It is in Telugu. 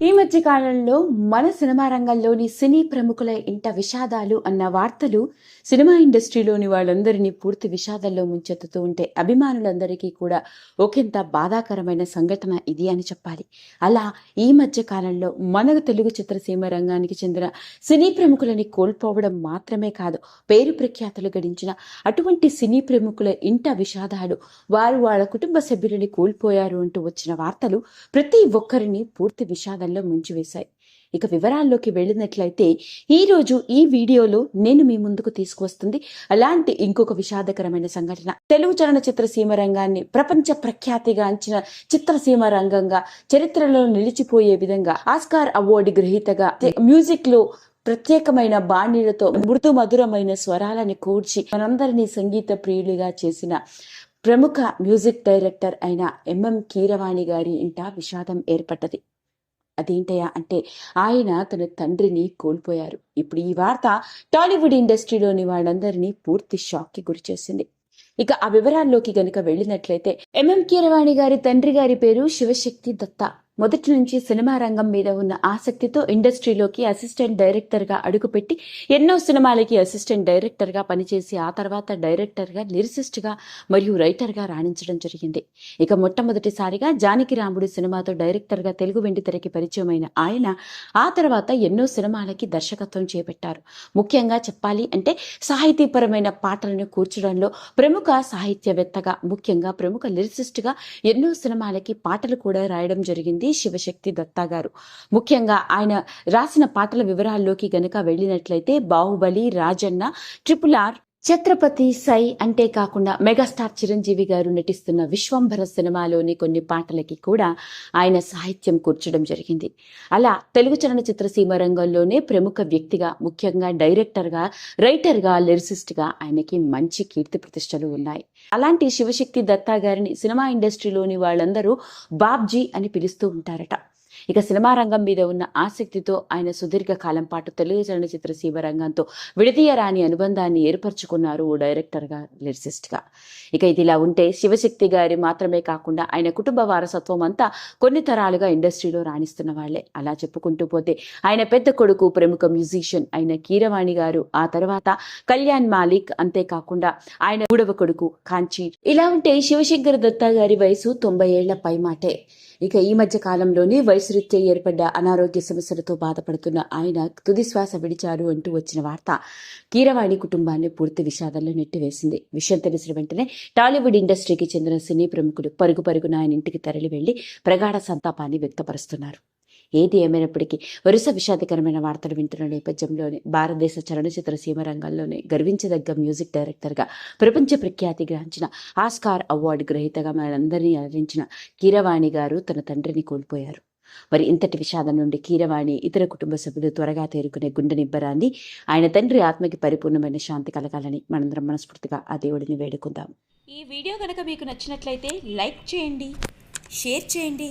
మధ్య కాలంలో మన సినిమా రంగంలోని సినీ ప్రముఖుల ఇంట విషాదాలు అన్న వార్తలు సినిమా ఇండస్ట్రీలోని వాళ్ళందరినీ పూర్తి విషాదాల్లో ముంచెత్తుతూ ఉంటే అభిమానులందరికీ కూడా ఒకంత బాధాకరమైన సంఘటన ఇది అని చెప్పాలి. అలా ఈ మధ్య కాలంలో మన తెలుగు చిత్రసీమ రంగానికి చెందిన సినీ ప్రముఖులని కోల్పోవడం మాత్రమే కాదు పేరు ప్రఖ్యాతులు గడించిన అటువంటి సినీ ప్రముఖుల ఇంట విషాదాలు వారు వాళ్ళ కుటుంబ సభ్యులని కోల్పోయారు అంటూ వచ్చిన వార్తలు ప్రతి ఒక్కరిని పూర్తి విషాదంలో ముంచివేశాయి. ఇక వివరాల్లోకి వెళ్ళినట్లయితే ఈ రోజు ఈ వీడియోలో నేను మీ ముందుకు తీసుకువస్తుంది అలాంటి ఇంకొక విషాదకరమైన సంఘటన. తెలుగు చలనచిత్ర సీమ రంగాన్ని ప్రపంచ ప్రఖ్యాతిగాంచిన చిత్రసీమ రంగంగా చరిత్రలో నిలిచిపోయే విధంగా ఆస్కార్ అవార్డు గ్రహీతగా మ్యూజిక్లో ప్రత్యేకమైన బాణీలతో మృదు మధురమైన స్వరాలని కూర్చి మనందరినీ సంగీత ప్రియులుగా చేసిన ప్రముఖ మ్యూజిక్ డైరెక్టర్ అయిన ఎంఎం కీరవాణి గారి ఇంట విషాదం ఏర్పడ్డది. అదేంటయ్యా అంటే ఆయన తన తండ్రిని కోల్పోయారు. ఇప్పుడు ఈ వార్త టాలీవుడ్ ఇండస్ట్రీలోని వాళ్ళందరినీ పూర్తి షాక్కి గురిచేసింది ఇక ఆ వివరాల్లోకి గనుక వెళ్ళినట్లయితే ఎంఎం కీరవాణి గారి తండ్రి గారి పేరు శివశక్తి దత్తా. మొదటి నుంచి సినిమా రంగం మీద ఉన్న ఆసక్తితో ఇండస్ట్రీలోకి అసిస్టెంట్ డైరెక్టర్గా అడుగుపెట్టి ఎన్నో సినిమాలకి అసిస్టెంట్ డైరెక్టర్గా పనిచేసి ఆ తర్వాత డైరెక్టర్గా లిరిసిస్ట్గా మరియు రైటర్గా రాణించడం జరిగింది. ఇక మొట్టమొదటిసారిగా జానకి రాముడి సినిమాతో డైరెక్టర్గా తెలుగు వెండి తెరకి పరిచయమైన ఆయన ఆ తర్వాత ఎన్నో సినిమాలకి దర్శకత్వం చేపట్టారు. ముఖ్యంగా చెప్పాలి అంటే సాహితీపరమైన పాటలను కూర్చడంలో ప్రముఖ సాహిత్యవేత్తగా ముఖ్యంగా ప్రముఖ లిరిసిస్ట్గా ఎన్నో సినిమాలకి పాటలు కూడా రాయడం జరిగింది. శివశక్తి దత్తా గారు. ముఖ్యంగా ఆయన రాసిన పాటల వివరాల్లోకి గనక వెళ్ళినట్లయితే బాహుబలి రాజన్న ట్రిపుల్ ఆర్ ఛత్రపతి సై అంటే కాకుండా మెగాస్టార్ చిరంజీవి గారు నటిస్తున్న విశ్వంభర సినిమాలోని కొన్ని పాటలకి కూడా ఆయన సాహిత్యం కూర్చడం జరిగింది. అలా తెలుగు చలనచిత్ర సీమ రంగంలోనే ప్రముఖ వ్యక్తిగా ముఖ్యంగా డైరెక్టర్గా రైటర్గా లిరిసిస్ట్గా ఆయనకి మంచి కీర్తి ప్రతిష్టలు ఉన్నాయి. అలాంటి శివశక్తి దత్తా గారిని సినిమా ఇండస్ట్రీలోని వాళ్ళందరూ బాబ్జీ అని పిలుస్తూ ఉంటారట. ఇక సినిమా రంగం మీద ఉన్న ఆసక్తితో ఆయన సుదీర్ఘ కాలం పాటు తెలుగు చలనచిత్ర సీమ రంగంతో విడదీయరాని అనుబంధాన్ని ఏర్పరచుకున్నారు ఓ డైరెక్టర్గా లిరిసిస్ట్గా ఇక ఇది ఇలా ఉంటే శివశక్తి గారి మాత్రమే కాకుండా ఆయన కుటుంబ వారసత్వం అంతా కొన్ని తరాలుగా ఇండస్ట్రీలో రాణిస్తున్న వాళ్ళే అలా చెప్పుకుంటూ పోతే ఆయన పెద్ద కొడుకు ప్రముఖ మ్యూజిషియన్ అయిన కీరవాణి గారు ఆ తర్వాత కళ్యాణ్ మాలిక్ అంతేకాకుండా ఆయన మూడవ కొడుకు కాంచీ. ఇలా ఉంటే శివశంకర్ దత్తా గారి వయసు తొంభై ఏళ్ళ పై మాటే ఇక ఈ మధ్య కాలంలోనే వయసురీత్యా ఏర్పడ్డ అనారోగ్య సమస్యలతో బాధపడుతున్న ఆయన తుది శ్వాస విడిచారు అంటూ వచ్చిన వార్త కీరవాణి కుటుంబాన్ని పూర్తి విషాదంలో నెట్టివేసింది. విషయం తెలిసిన వెంటనే టాలీవుడ్ ఇండస్ట్రీకి చెందిన సినీ ప్రముఖులు పరుగు పరుగున ఆయన ఇంటికి తరలి వెళ్ళి ప్రగాఢ సంతాపాన్ని వ్యక్తపరుస్తున్నారు. ఏది ఏమైనప్పటికీ వరుస విషాదకరమైన వార్తలు వింటున్న నేపథ్యంలోనే భారతదేశ చలనచిత్ర సీమ రంగంలోనే గర్వించదగ్గ మ్యూజిక్ డైరెక్టర్గా ప్రపంచ ప్రఖ్యాతి గ్రహించిన ఆస్కార్ అవార్డు గ్రహీతగా మనందరినీ అలరించిన కీరవాణి గారు తన తండ్రిని కోల్పోయారు. మరి ఇంతటి విషాదం నుండి కీరవాణి ఇతర కుటుంబ సభ్యులు త్వరగా తేరుకునే గుండె నిబ్బరాన్ని ఆయన తండ్రి ఆత్మకి పరిపూర్ణమైన శాంతి కలగాలని మనందరం మనస్ఫూర్తిగా ఆ దేవుడిని వేడుకుందాం. ఈ వీడియో కనుక మీకు నచ్చినట్లయితే లైక్ చేయండి షేర్ చేయండి.